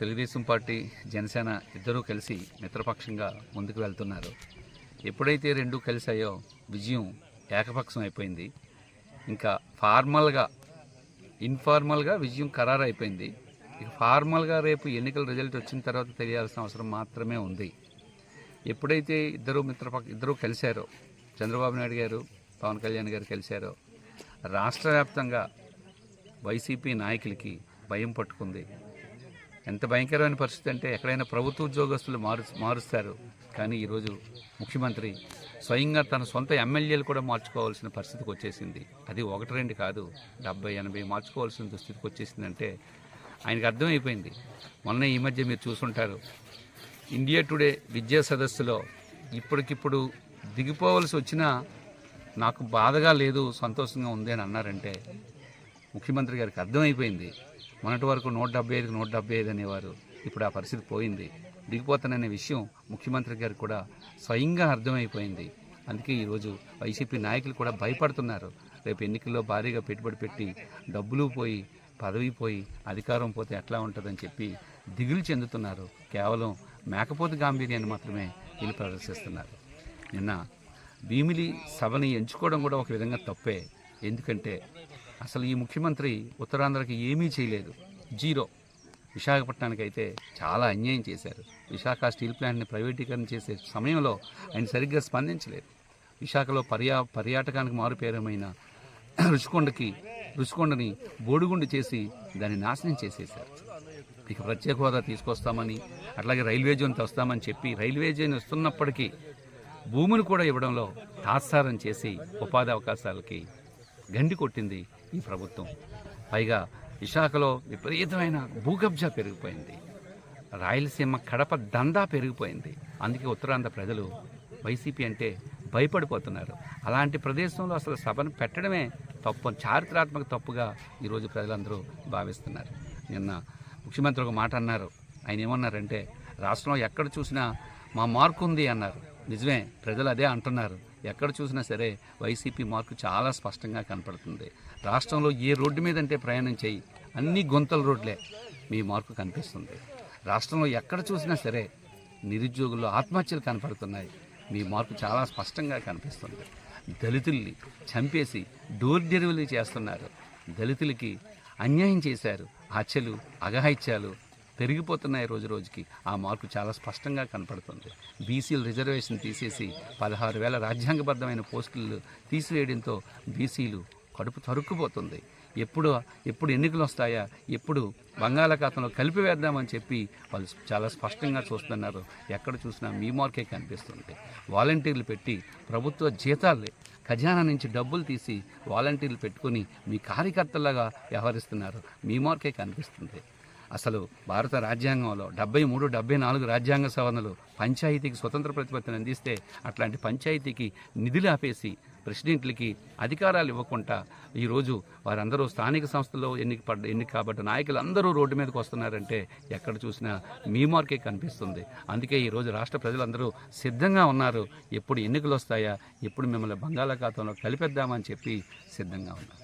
Telugu Desam party Janasena ఇద్దరూ కలిసి మిత్రపక్షంగా ముందుకు వెళ్తున్నారు. ఎప్పుడైతే రెండు కలిసాయో విజయం ఏకపక్షం అయిపోయింది. ఇంకా ఫార్మల్గా ఇన్ఫార్మల్గా విజయం ఖరారు అయిపోయింది ఇక ఫార్మల్గా రేపు ఎన్నికల రిజల్ట్ వచ్చిన తర్వాత తెలియాల్సిన అవసరం మాత్రమే ఉంది. ఎప్పుడైతే ఇద్దరు మిత్రపక్ష ఇద్దరూ కలిశారో చంద్రబాబు నాయుడు గారు పవన్ కళ్యాణ్ గారు కలిశారో రాష్ట్ర వ్యాప్తంగా వైసీపీ నాయకులకి భయం పట్టుకుంది. ఎంత భయంకరమైన పరిస్థితి అంటే ఎక్కడైనా ప్రభుత్వ ఉద్యోగస్తులు మారు మారుస్తారు. కానీ ఈరోజు ముఖ్యమంత్రి స్వయంగా తన సొంత ఎమ్మెల్యేలు కూడా మార్చుకోవాల్సిన పరిస్థితికి వచ్చేసింది. అది ఒకటి రెండు కాదు డెబ్బై ఎనభై మార్చుకోవాల్సిన దుస్థితికి వచ్చేసిందంటే ఆయనకు అర్థమైపోయింది. మొన్న ఈ మధ్య మీరు చూసుంటారు. ఇండియా టుడే విద్యా సదస్సులో ఇప్పటికిప్పుడు దిగిపోవలసి వచ్చినా నాకు బాధగా లేదు సంతోషంగా ఉంది అని అన్నారంటే ముఖ్యమంత్రి గారికి అర్థమైపోయింది. మొన్నటి వరకు నూట డెబ్బై ఐదుకు నూట డెబ్బై ఐదు అనేవారు. ఇప్పుడు ఆ పరిస్థితి పోయింది. దిగిపోతాననే విషయం ముఖ్యమంత్రి గారికి కూడా స్వయంగా అర్థమైపోయింది. అందుకే ఈరోజు వైసీపీ నాయకులు కూడా భయపడుతున్నారు. రేపు ఎన్నికల్లో భారీగా పెట్టుబడి పెట్టి డబ్బులు పోయి పదవి పోయి అధికారం పోతే ఎట్లా ఉంటుందని చెప్పి దిగులు చెందుతున్నారు. కేవలం మేకపోతు గాంభీర్యాన్ని మాత్రమే వీళ్ళు ప్రదర్శిస్తున్నారు. నిన్న భీమిలి సభని ఎంచుకోవడం కూడా ఒక విధంగా తప్పే. ఎందుకంటే అసలు ఈ ముఖ్యమంత్రి ఉత్తరాంధ్రకి ఏమీ చేయలేదు. జీరో. విశాఖపట్నానికి అయితే చాలా అన్యాయం చేశారు. విశాఖ స్టీల్ ప్లాంట్ని ప్రైవేటీకరణ చేసే సమయంలో ఆయన సరిగ్గా స్పందించలేదు. విశాఖలో పర్యా పర్యాటకానికి మారుపేరమైన రుచికొండకి రుచికొండని బోడిగుండు చేసి దాన్ని నాశనం చేసేశారు. ఇక ప్రత్యేక హోదా తీసుకొస్తామని అట్లాగే రైల్వే జోన్ తెస్తామని చెప్పి రైల్వే జోన్ వస్తున్నప్పటికీ భూమిని కూడా ఇవ్వడంలో తాత్సారం చేసి ఉపాధి అవకాశాలకి గండి కొట్టింది ఈ ప్రభుత్వం. పైగా విశాఖలో విపరీతమైన భూకబ్జా పెరిగిపోయింది. రాయలసీమ కడప దందా పెరిగిపోయింది. అందుకే ఉత్తరాంధ్ర ప్రజలు వైసీపీ అంటే భయపడిపోతున్నారు. అలాంటి ప్రదేశంలో అసలు సభను పెట్టడమే తప్పు చారిత్రాత్మక తప్పుగా ఈరోజు ప్రజలందరూ భావిస్తున్నారు. నిన్న ముఖ్యమంత్రి ఒక మాట అన్నారు. ఆయన ఏమన్నారంటే రాష్ట్రంలో ఎక్కడ చూసినా మా మార్కు ఉంది అన్నారు. నిజమే ప్రజలు అదే అంటున్నారు. ఎక్కడ చూసినా సరే వైసీపీ మార్కు చాలా స్పష్టంగా కనపడుతుంది. రాష్ట్రంలో ఏ రోడ్డు మీద అంటే ప్రయాణం చేయి. అన్ని గొంతల రోడ్లే మీ మార్కు కనిపిస్తుంది. రాష్ట్రంలో ఎక్కడ చూసినా సరే నిరుద్యోగుల్లో ఆత్మహత్యలు కనపడుతున్నాయి. మీ మార్పు చాలా స్పష్టంగా కనిపిస్తుంది. దళితుల్ని చంపేసి డోర్ డెలివరీ చేస్తున్నారు. దళితులకి అన్యాయం చేశారు. హత్యలు అఘాయిత్యాలు పెరిగిపోతున్నాయి రోజు రోజుకి. ఆ మార్పు చాలా స్పష్టంగా కనపడుతుంది. బీసీల రిజర్వేషన్ తీసేసి పదహారు వేల రాజ్యాంగబద్ధమైన పోస్టులు తీసివేయడంతో బీసీలు కడుపు తరుక్కుపోతుంది. ఎప్పుడు ఎప్పుడు ఎన్నికలు వస్తాయా? ఎప్పుడు బంగాళాఖాతంలో కలిపివేద్దామని చెప్పి వాళ్ళు చాలా స్పష్టంగా చూస్తున్నారు. ఎక్కడ చూసినా మీ మార్కే కనిపిస్తుంది. వాలంటీర్లు పెట్టి ప్రభుత్వ జీతాలు. ఖజానా నుంచి డబ్బులు తీసి వాలంటీర్లు పెట్టుకొని మీ కార్యకర్తలాగా వ్యవహరిస్తున్నారు. మీ మార్కే కనిపిస్తుంది. అసలు భారత రాజ్యాంగంలో డెబ్బై మూడు డెబ్బై నాలుగు రాజ్యాంగ సవరణలు పంచాయతీకి స్వతంత్ర ప్రతిపత్తిని అందిస్తే అట్లాంటి పంచాయతీకి నిధులు ఆపేసి ప్రెసిడెంట్లకి అధికారాలు ఇవ్వకుండా ఈరోజు వారందరూ స్థానిక సంస్థల్లో ఎన్నిక పడ్డ ఎన్నిక కాబట్టి నాయకులు అందరూ రోడ్డు మీదకి వస్తున్నారంటే ఎక్కడ చూసినా మీ మార్కే కనిపిస్తుంది. అందుకే ఈరోజు రాష్ట్ర ప్రజలందరూ సిద్ధంగా ఉన్నారు. ఎప్పుడు ఎన్నికలు వస్తాయా ఎప్పుడు మిమ్మల్ని బంగాళాఖాతంలో కలిపేద్దామని చెప్పి సిద్ధంగా ఉన్నారు.